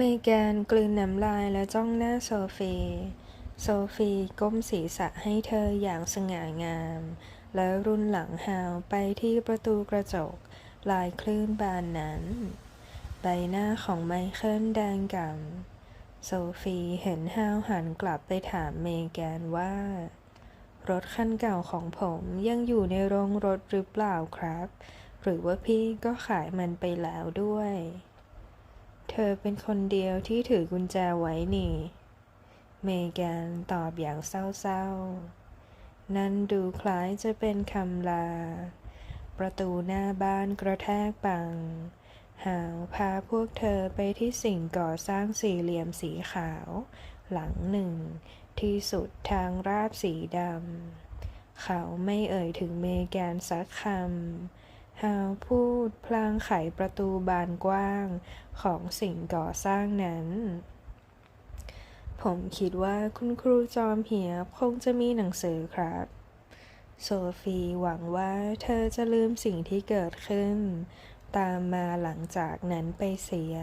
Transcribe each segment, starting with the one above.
เมแกนกลืนน้ำลายและจ้องหน้าโซฟี โซฟีก้มศีรษะให้เธออย่างสง่างาม แล้วรุนหลังหาวไปที่ประตูกระจก ลายคลื่นบานนั้น ใบหน้าของไมเคิลแดงกำ่ำโซฟีเห็นฮาวหันกลับไปถามเมแกนว่า รถคันเก่าของผมยังอยู่ในโรงรถหรือเปล่าครับ หรือว่าพี่ก็ขายมันไปแล้วด้วย เธอเป็นคนเดียวที่ถือกุญแจไว้นี่ เมแกนตอบอย่างเศร้าๆ นั่นดูคล้ายจะเป็นคำลา ประตูหน้าบ้านกระแทกปัง หาวพาพวกเธอไปที่สิ่งก่อสร้างสี่เหลี่ยมสีขาว หลังหนึ่ง ที่สุดทางราบสีดำ เขาไม่เอ่ยถึงเมแกนสักคำ ฮาวพูดพลางไขประตูบานกว้างของสิ่งก่อสร้างนั้น ผมคิดว่าคุณครูจอมเหียบคงจะมีหนังสือครับ โซฟีหวังว่าเธอจะลืมสิ่งที่เกิดขึ้น ตามมาหลังจากนั้นไปเสีย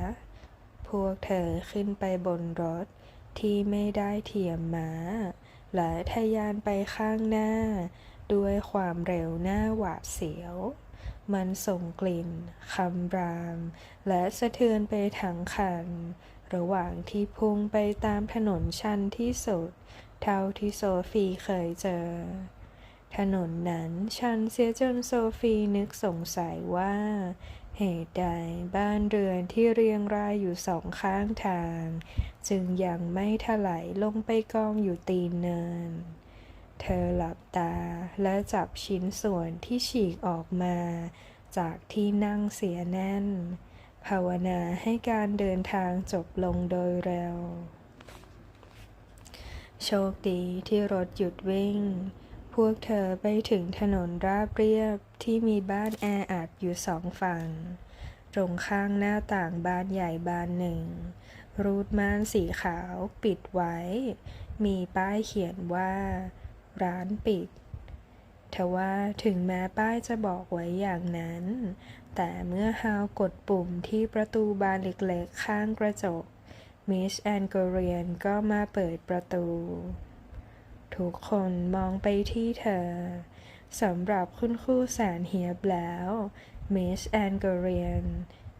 พวกเธอขึ้นไปบนรถที่ไม่ได้เทียมม้า และทะยานไปข้างหน้า ด้วยความเร็วหน้าหวาดเสียว มันส่งกลิ่นคำราม และสะเทือนไปทั้งคัน ระหว่างที่พุ่งไปตามถนนชันที่สุด เท่าที่โซฟีเคยเจอ ถนนนั้นชันเสียจนโซฟีนึกสงสัยว่า เหตุใดบ้านเรือนที่เรียงรายอยู่สองข้างทาง จึงยังไม่ถลายลงไปกองอยู่ตีนเนิน เธอหลับตาและจับชิ้นส่วนที่ฉีกออกมา จากที่นั่งเสียแน่น ภาวนาให้การเดินทางจบลงโดยเร็ว โชคดีที่รถหยุดวิ่ง พวกเธอไปถึงถนนราบเรียบที่มีบ้านแออัดอยู่สองฝั่ง ตรงข้างหน้าต่างบ้านใหญ่บานหนึ่ง รูดม่านสีขาวปิดไว้ มีป้ายเขียนว่า ร้านปิดทว่าถึงแม้ป้ายจะบอกไว้อย่างนั้น แต่เมื่อฮาวกดปุ่มที่ประตูบานเล็กๆข้างกระจก มิสแอนเกเรียนก็มาเปิดประตู ทุกคนมองไปที่เธอ สำหรับคุณครูแสนเฮียบแล้ว มิสแอนเกเรียน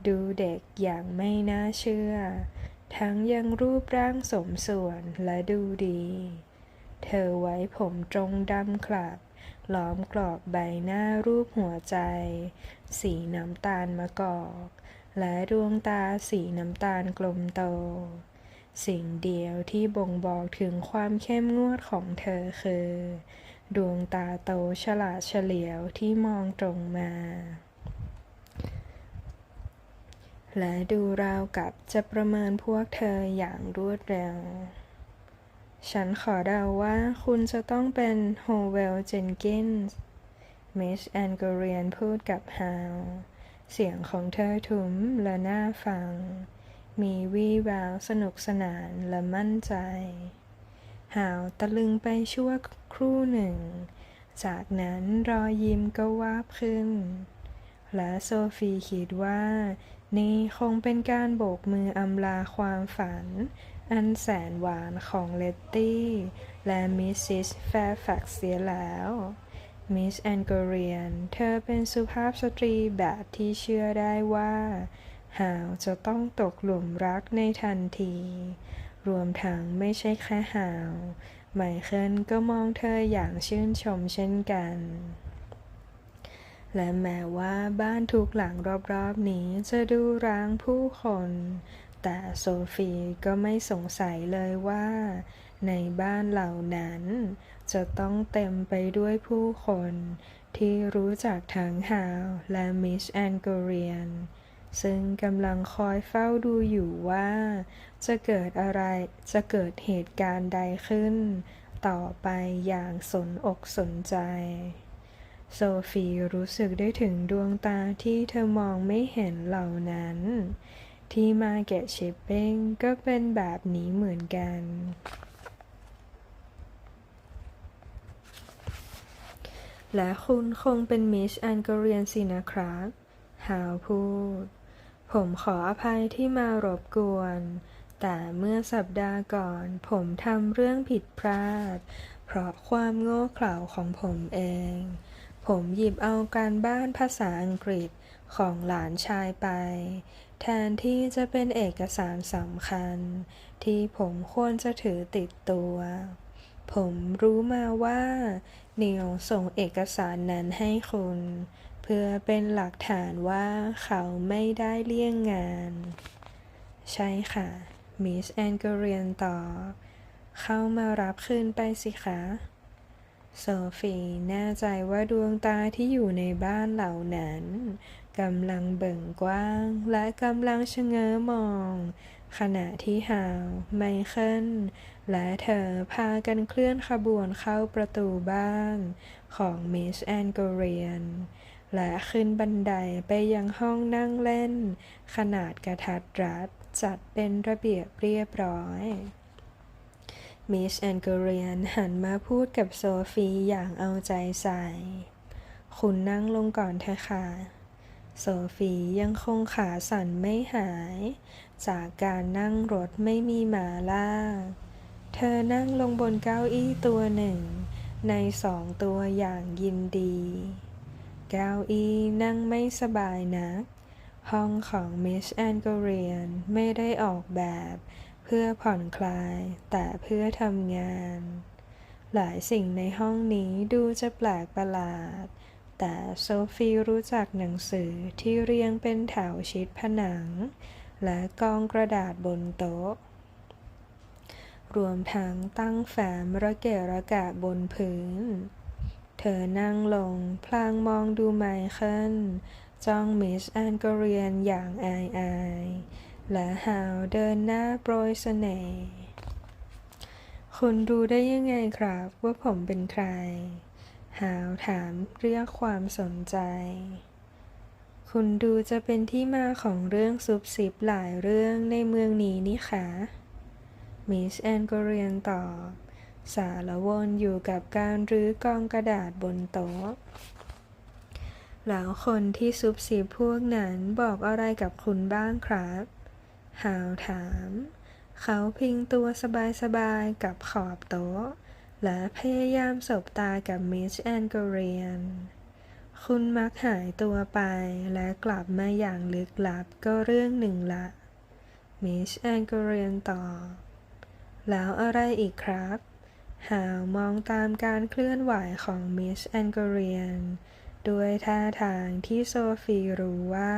ดูเด็กอย่างไม่น่าเชื่อ ทั้งยังรูปร่างสมส่วนและดูดี เธอไว้ผมตรงดำคลับล้อมกรอบใบหน้ารูปหัวใจ สีน้ำตาลมะกอก และดวงตาสีน้ำตาลกลมโต สิ่งเดียวที่บ่งบอกถึงความเข้มงวดของเธอคือ ดวงตาโตฉลาดเฉลียวที่มองตรงมา และดูราวกับจะประเมินพวกเธออย่างรวดเร็ว ฉันขอเดาว่าคุณจะต้องเป็นโฮเวลเจนกินส์มิสแอนเกเรียนพูดกับฮาว เสียงของเธอทุ้มและน่าฟัง มีวี่แววสนุกสนานและมั่นใจหาวตะลึงไปชั่วครู่หนึ่ง จากนั้นรอยยิ้มก็วาบขึ้น และโซฟีคิดว่า นี่คงเป็นการโบกมืออำลาความฝัน อันแสนหวานของเลตตี้ และมิสซิสแฟร์แฟกเสียแล้ว มิสแอนเกเรียน เธอเป็นสุภาพสตรีแบบที่เชื่อได้ว่าหาวจะต้องตกหลุมรักในทันที รวมทั้งไม่ใช่แค่หาวไมเคิลก็มองเธออย่างชื่นชมเช่นกัน และแม้ว่าบ้านทุกหลังรอบๆนี้จะดูร้างผู้คน แต่โซฟีก็ไม่สงสัยเลยว่า ในบ้านเหล่านั้น จะต้องเต็มไปด้วยผู้คนที่รู้จักทั้งฮาวและมิสแอนเกเรียน ซึ่งกำลังคอยเฝ้าดูอยู่ว่า จะเกิดอะไรจะเกิดเหตุการณ์ใดขึ้น ต่อไปอย่างสนอกสนใจ โซฟีรู้สึกได้ถึงดวงตาที่เธอมองไม่เห็นเหล่านั้น ที่มาเกตชิปปิ้งก็เป็นแบบนี้เหมือนกัน และคุณคงเป็นมิสแอนเกเรียนสินะครับฮาวพูดผผมขออภัยที่มารบกวน แต่เมื่อสัปดาห์ก่อนผมทำเรื่องผิดพลาด เพราะความโง่เขลาของผมเอง ผมหยิบเอาการบ้านภาษาอังกฤษของหลานชายไป แทนที่จะเป็นเอกสารสำคัญ ที่ผมควรจะถือติดตัว ผมรู้มาว่าเนิวส่งเอกสารนั้นให้คุณ เพื่อเป็นหลักฐานว่าเขาไม่ได้เลี่ยงงาน ใช่ค่ะ มิสแอนเกเรียนต่อ เข้ามารับคืนไปสิคะ โซฟีแน่ใจว่าดวงตาที่อยู่ในบ้านเหล่านั้นกำลังเบิ่งกว้างและกำลังชะเง้อมอง ขณะที่ฮาว ไมเคิล และเธอพากันเคลื่อนขบวนเข้าประตูบ้านของมิสแอนเกเรียน และขึ้นบันไดไปยังห้องนั่งเล่น ขนาดกระทัดรัดจัดเป็นระเบียบเรียบร้อย มิสแอนเกเรียนหันมาพูดกับโซฟีอย่างเอาใจใส่ คุณนั่งลงก่อนเถอะค่ะ โซฟียังคงขาสั่นไม่หาย จากการนั่งรถไม่มีหมาล่า เธอนั่งลงบนเก้าอี้ตัวหนึ่ง ในสองตัวอย่างยินดี เก้าอี้นั่งไม่สบายนัก ห้องของมิสแอนเกเรียนไม่ได้ออกแบบ เพื่อผ่อนคลายแต่เพื่อทำงาน หลายสิ่งในห้องนี้ดูจะแปลกประหลาด แต่โซฟีรู้จักหนังสือที่เรียงเป็นแถวชิดผนัง และกองกระดาษบนโต๊ะ รวมทั้งตั้งแฟ้มระเกะระกะบนพื้น เธอนั่งลงพลางมองดูไมเคิลจ้องมิสแอนเกเรียนอย่างอายอาย และฮาวเดินหน้าโปรยเสน่ห์ คุณรู้ได้ยังไงครับว่าผมเป็นใครฮาวถามเรียกความสนใจ คุณดูจะเป็นที่มาของเรื่องซุบซิบหลายเรื่องในเมืองนี้นี่คะมิสแอนเกเรียนตอบ สารวนอยู่กับการรื้อกองกระดาษบนโต๊ะแล้วคนที่ซุบซิบพวกนั้นบอกอะไรกับคุณบ้างครับ ฮาวถาม เขาพิงตัวสบายๆ กับขอบโต๊ะ และพยายามสบตากับมิสแอนเกเรียน คุณมักหายตัวไปและกลับมาอย่างลึกลับก็เรื่องหนึ่งละมิสแอนเกเรียนตอบ แล้วอะไรอีกครับ หาวมองตามการเคลื่อนไหวของมิสแอนเกเรียนด้วยท่าทางที่โซฟีรู้ว่า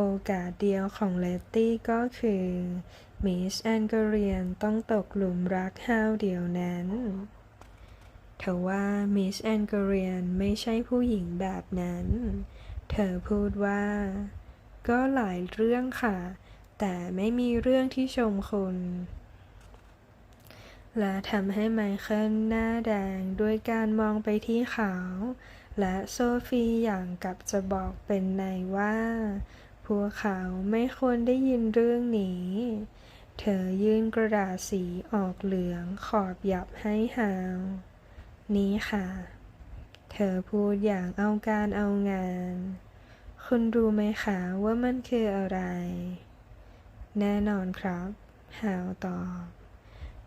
โอกาสเดียวของเลตตี้ก็คือมิสแอนเกเรียนต้องตกหลุมรักฮาวเดียวนั้นทว่ามิสแอนเกเรียนไม่ใช่ผู้หญิงแบบนั้น เธอพูดว่า ก็หลายเรื่องค่ะ แต่ไม่มีเรื่องที่ชมคุณและทำให้ไมเคิลหน้าแดงด้วยการมองไปที่เขา และโซฟีอย่างกับจะบอกเป็นในว่า พวกเขาไม่ควรได้ยินเรื่องนี้ เธอยื่นกระดาษสีออกเหลืองขอบหยับให้ฮาว นี้ค่ะ เธอพูดอย่างเอาการเอางาน คุณรู้ไหมคะว่ามันคืออะไร แน่นอนครับฮาวตอบ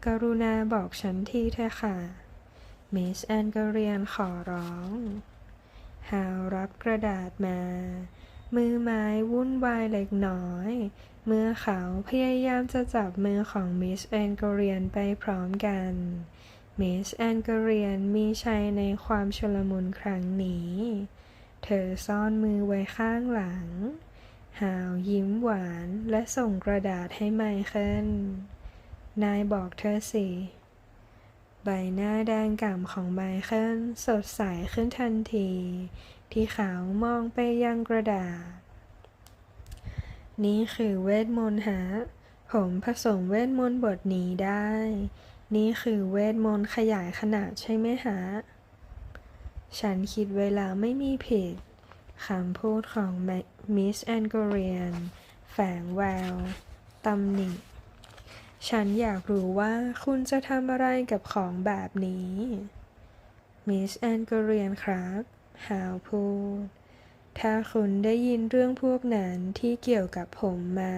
กรุณาบอกฉันทีเถอะค่ะ มิสแอนก็เรียนขอร้องฮาวรับกระดาษมา มือไม้วุ่นวายเล็กน้อย เมื่อเขาพยายามจะจับมือของมิสแอนก็เรียนไปพร้อมกันมิสแอนก็เรียนมีชัยในความชุลมุนครั้งนี้ เธอซ่อนมือไว้ข้างหลังฮาวยิ้มหวานและส่งกระดาษให้ไมเคิล นายบอกเธอสิ ใบหน้าแดงก่ำของไมเคิลสดใสขึ้นทันที ที่ขาวมองไปยังกระดาษ นี่คือเวทมนต์ฮะ ผมผสมเวทมนต์บทนี้ได้ นี่คือเวทมนต์ขยายขนาดใช่ไหมฮะ ฉันคิดเวลาไม่มีผิดคำพูดของมิสแอนโกเรียน แฝงแววตำหนิ ฉันอยากรู้ว่าคุณจะทำอะไรกับของแบบนี้ มิสแอนก็เรียนครับ ฮาวพูด ถ้าคุณได้ยินเรื่องพวกนั้นที่เกี่ยวกับผมมา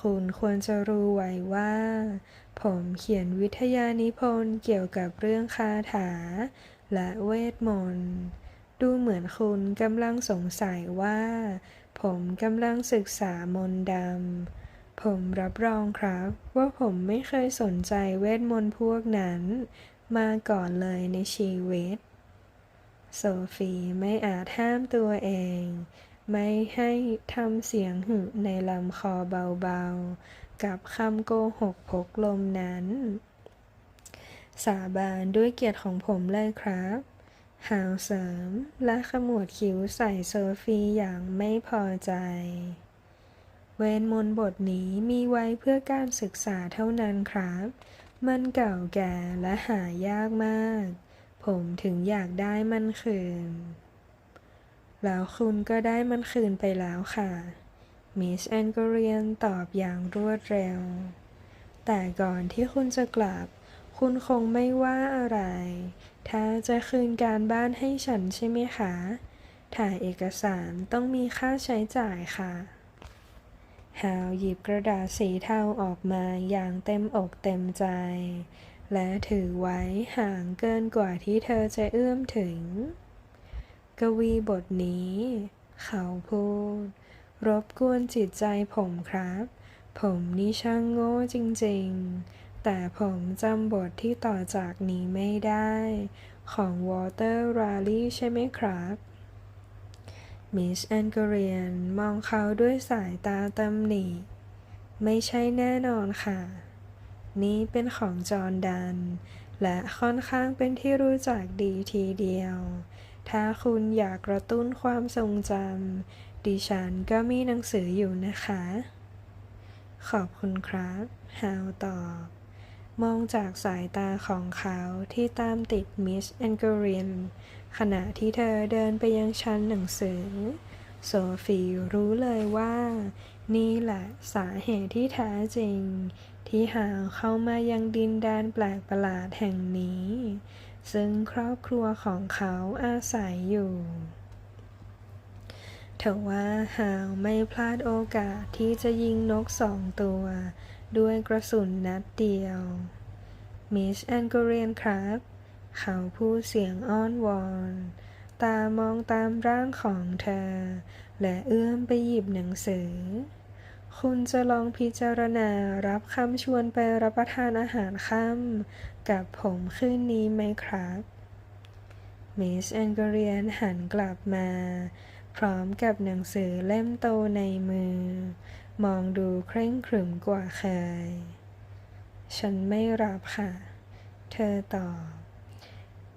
คุณควรจะรู้ไว้ว่า ผมเขียนวิทยานิพนธ์เกี่ยวกับเรื่องคาถา และเวทมนต์ ดูเหมือนคุณกำลังสงสัยว่า ผมกำลังศึกษามนต์ดำผมรับรองครับว่าผมไม่เคยสนใจเวทมนต์พวกนั้น มาก่อนเลยในชีวิต โซฟีไม่อาจห้ามตัวเอง ไม่ให้ทำเสียงหึในลำคอเบาๆ กับคำโกหกพกลมนั้น สาบานด้วยเกียรติของผมเลยครับหาวเสริมและขมวดคิ้วใส่โซฟีอย่างไม่พอใจ เวทมนบทนี้มีไว้เพื่อการศึกษาเท่านั้นครับ มันเก่าแก่และหายากมาก ผมถึงอยากได้มันคืน แล้วคุณก็ได้มันคืนไปแล้วค่ะ มิสแอนกเรียนตอบอย่างรวดเร็ว แต่ก่อนที่คุณจะกลับ คุณคงไม่ว่าอะไร ถ้าจะคืนการบ้านให้ฉันใช่ไหมคะ ถ่ายเอกสารต้องมีค่าใช้จ่ายค่ะฮาวหยิบกระดาษสีเทาออกมาอย่างเต็มอกเต็มใจ และถือไว้ห่างเกินกว่าที่เธอจะเอื้อมถึง กวีบทนี้ เขาพูด รบกวนจิตใจผมครับ ผมนี่ช่างโง่จริงๆ แต่ผมจำบทที่ต่อจากนี้ไม่ได้ ของวอเตอร์ราลีใช่ไหมครับมิสแอนเกเรียนมองเขาด้วยสายตาตำหนิ ไม่ใช่แน่นอนค่ะ นี่เป็นของจอร์นดันและค่อนข้างเป็นที่รู้จักดีทีเดียว ถ้าคุณอยากกระตุ้นความทรงจำดิฉันก็มีหนังสืออยู่นะคะ ขอบคุณครับฮาวตอบมองจากสายตาของเขาที่ตามติดมิสแอนเกเรียนขณะที่เธอเดินไปยังชั้นหนังสือ โซฟีรู้เลยว่า นี่แหละสาเหตุที่แท้จริง ที่หาวเข้ามายังดินแดนแปลกประหลาดแห่งนี้ ซึ่งครอบครัวของเขาอาศัยอยู่ทว่าหาวไม่พลาดโอกาสที่จะยิงนกสองตัว ด้วยกระสุนนัดเดียว มิสแอนกเรียนครับ เขาพูดเสียงอ้อนวอน ตามองตามร่างของเธอ และเอื้อมไปหยิบหนังสือ คุณจะลองพิจารณารับคำชวนไปรับประทานอาหารค่ำกับผมคืนนี้ไหมครับมิสแอนเกเรียนหันกลับมา พร้อมกับหนังสือเล่มโตในมือ มองดูเคร่งขรึมกว่าเคย ฉันไม่รับค่ะ เธอตอบ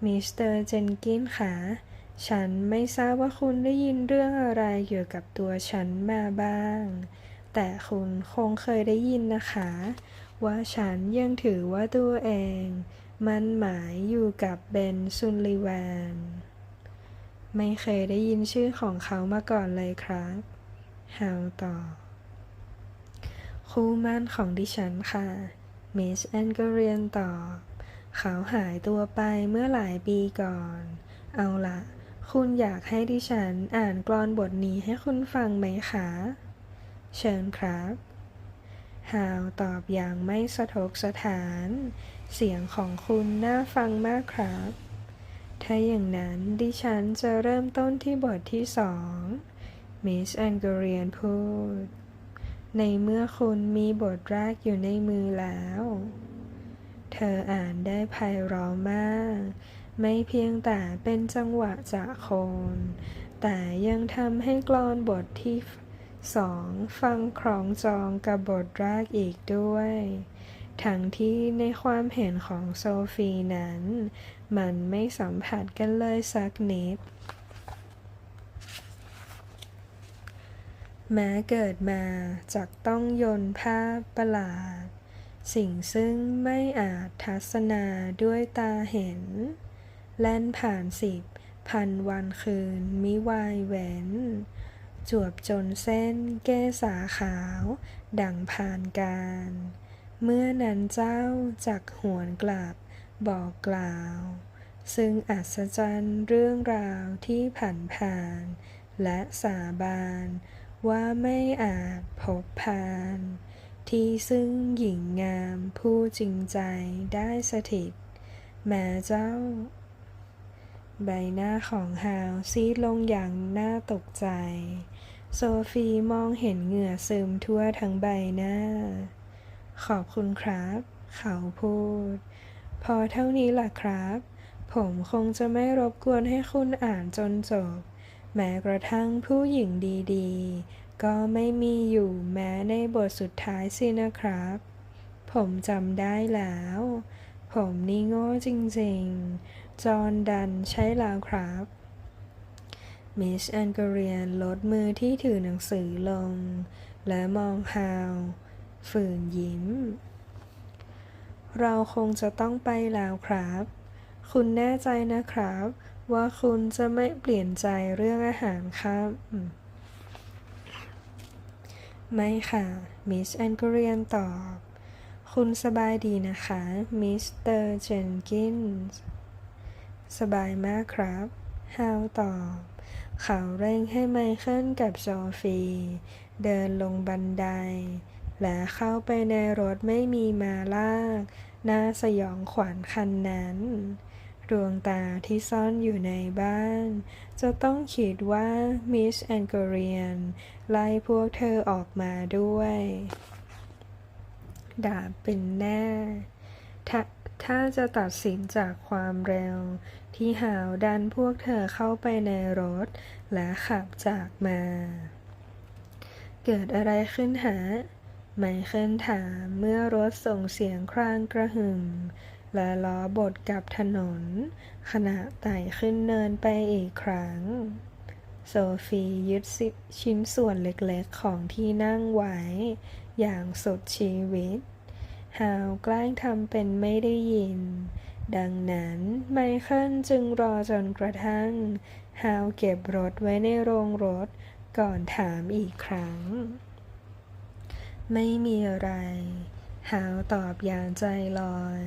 มิสเตอร์เจนกินค่ะ ฉันไม่ทราบว่าคุณได้ยินเรื่องอะไรเกี่ยวกับตัวฉันมาบ้าง แต่คุณคงเคยได้ยินนะคะ ว่าฉันยังถือว่าตัวเอง มันหมายอยู่กับเบนซุนลิแวนไม่เคยได้ยินชื่อของเขามาก่อนเลยครับฮาวตอบคู่มั่นของดิฉันค่ะมิสแอนก็เรียนตอบเขาหายตัวไปเมื่อหลายปีก่อน เอาละ คุณอยากให้ดิฉันอ่านกลอนบทนี้ให้คุณฟังไหมคะ เชิญครับฮาวตอบอย่างไม่สะทกสถาน เสียงของคุณน่าฟังมากครับ ถ้าอย่างนั้นดิฉันจะเริ่มต้นที่บทที่สองมิสแอนเกเรียนพูด ในเมื่อคุณมีบทแรกอยู่ในมือแล้ว เธออ่านได้ไพเราะมาก ไม่เพียงแต่เป็นจังหวะจากคน แต่ยังทำให้กลอนบทที่ สองฟังคล้องจองกับบทแรกอีกด้วย ทั้งที่ในความเห็นของโซฟีนั้น มันไม่สัมผัสกันเลยสักนิด แม้เกิดมาจากต้องยนภาพประหลาด สิ่งซึ่งไม่อาจทัศนาด้วยตาเห็น แล่นผ่านสิบพันวันคืนมิวายเว้น จวบจนเส้นเกษาขาว ดังผ่านการ เมื่อนั้นเจ้าจักหวนกลับบอกกล่าว ซึ่งอัศจรรย์เรื่องราวที่ผ่านผ่าน และสาบานว่าไม่อาจพบพาน ที่ซึ่งหญิงงามผู้จริงใจได้สถิต แม้เจ้า ใบหน้าของฮาวซีดลงอย่างน่าตกใจ โซฟีมองเห็นเหงื่อซึมทั่วทั้งใบหน้า ขอบคุณครับ เขาพูด พอเท่านี้ล่ะครับ ผมคงจะไม่รบกวนให้คุณอ่านจนจบ แม้กระทั่งผู้หญิงดีๆ ก็ไม่มีอยู่แม้ในบทสุดท้ายสินะครับ ผมจำได้แล้ว ผมนี่โง่จริงๆ จอห์นดันใช่แล้วครับ มิสแอนเกเรียนลดมือที่ถือหนังสือลง และมองฮาว ฝืนยิ้ม เราคงจะต้องไปแล้วครับ คุณแน่ใจนะครับ ว่าคุณจะไม่เปลี่ยนใจเรื่องอาหารครับ ไม่ค่ะ มิสแอนเกเรียนตอบ คุณสบายดีนะคะ มิสเตอร์เจนกินส์ สบายมากครับ ฮาวตอบ เขาเร่งให้ไมเคิลกับโซฟี เดินลงบันได และเข้าไปในรถไม่มีมาลากน่าสยองขวัญคันนั้น ดวงตาที่ซ่อนอยู่ในบ้าน จะต้องคิดว่ามิสแอนเกเรียนไล่พวกเธอออกมาด้วย ดาบเป็นแน่ถถ้าจะตัดสินจากความเร็ว ที่หาวดันพวกเธอเข้าไปในรถ และขับจากมา เกิดอะไรขึ้นหาไมเคิลถามเมื่อรถส่งเสียงครางกระหึ่ม และล้อบดกับถนน ขณะไต่ขึ้นเนินไปอีกครั้ง โซฟียึดสิชิ้นส่วนเล็กๆของที่นั่งไว้ อย่างสุดชีวิต ฮาวแกล้งทำเป็นไม่ได้ยิน ดังนั้นไมเคิลจึงรอจนกระทั่งฮาวเก็บรถไว้ในโรงรถก่อนถามอีกครั้ง ไม่มีอะไร ฮาวตอบอย่างใจลอย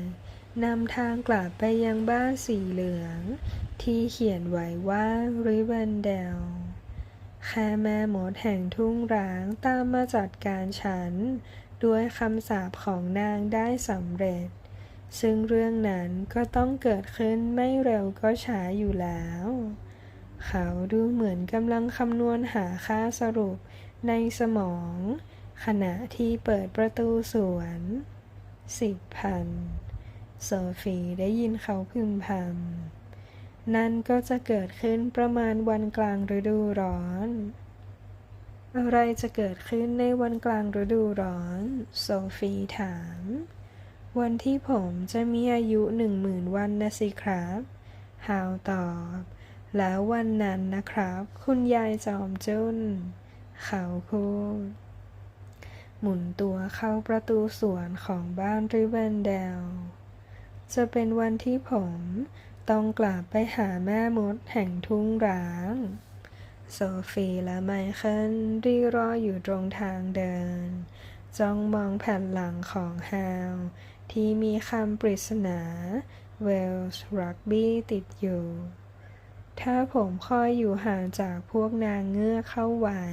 นำทางกลับไปยังบ้านสีเหลือง ที่เขียนไว้ว่าริเวนเดลแค่แม่มดแห่งทุ่งร้างตามมาจัดการฉัน ด้วยคำสาปของนางได้สำเร็จ ซึ่งเรื่องนั้นก็ต้องเกิดขึ้นไม่เร็วก็ช้าอยู่แล้ว เขาดูเหมือนกำลังคำนวณหาค่าสรุปในสมอง ขณะที่เปิดประตูสวนสิบพันโซฟีได้ยินเขาพึมพำนั่นก็จะเกิดขึ้นประมาณวันกลางฤดูร้อน อะไรจะเกิดขึ้นในวันกลางฤดูร้อน โซฟีถาม วันที่ผมจะมีอายุหนึ่งหมื่นวันนะสิครับฮาวตอบ แล้ววันนั้นนะครับ คุณยายจอมจุนเขาพูดหมุนตัวเข้าประตูสวนของบ้านริเวนเดล จะเป็นวันที่ผมต้องกลับไปหาแม่มดแห่งทุ่งร้าง โซฟีและไมเคิลรีรออยู่ตรงทางเดิน จ้องมองแผ่นหลังของฮาว ที่มีคำปริศนาเวลส์รักบี้ติดอยู่ ถ้าผมคอยอยู่ห่างจากพวกนางเงือกเข้าไว้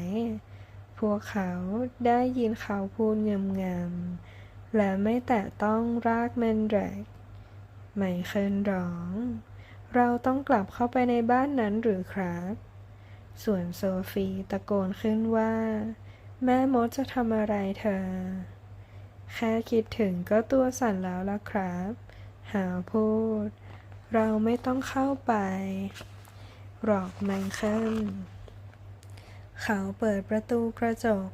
พวกเขาได้ยินเขาพูดเงมๆและไม่แตะต้องรากแมนแดรกไมเคิลร้อง เราต้องกลับเข้าไปในบ้านนั้นหรือครับ ส่วนโซฟีตะโกนขึ้นว่า แม่มดจะทำอะไรเธอ แค่คิดถึงก็ตัวสั่นแล้วล่ะครับ หาพูด เราไม่ต้องเข้าไปหรอกไมเคิลเขาเปิดประตูกระจก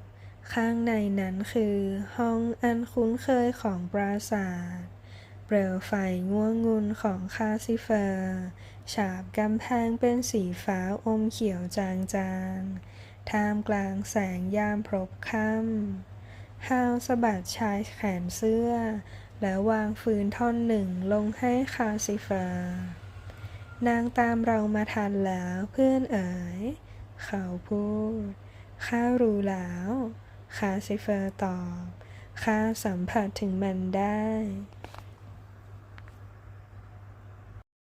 ข้างในนั้นคือห้องอันคุ้นเคยของปราสาท เปลวไฟง่วงงุนของคาซิเฟอร์ ฉาบกำแพงเป็นสีฟ้าอมเขียวจางๆท่ามกลางแสงยามพรบค่ำ ฮาวสะบัดชายแขนเสื้อ แล้ววางฟืนท่อนหนึ่งลงให้คาซิเฟอร์นางตามเรามาทันแล้วเพื่อนเอ๋ย เขาพูด ข้ารู้แล้วคาซิเฟอร์ตอบ ข้าสัมผัสถึงมันได้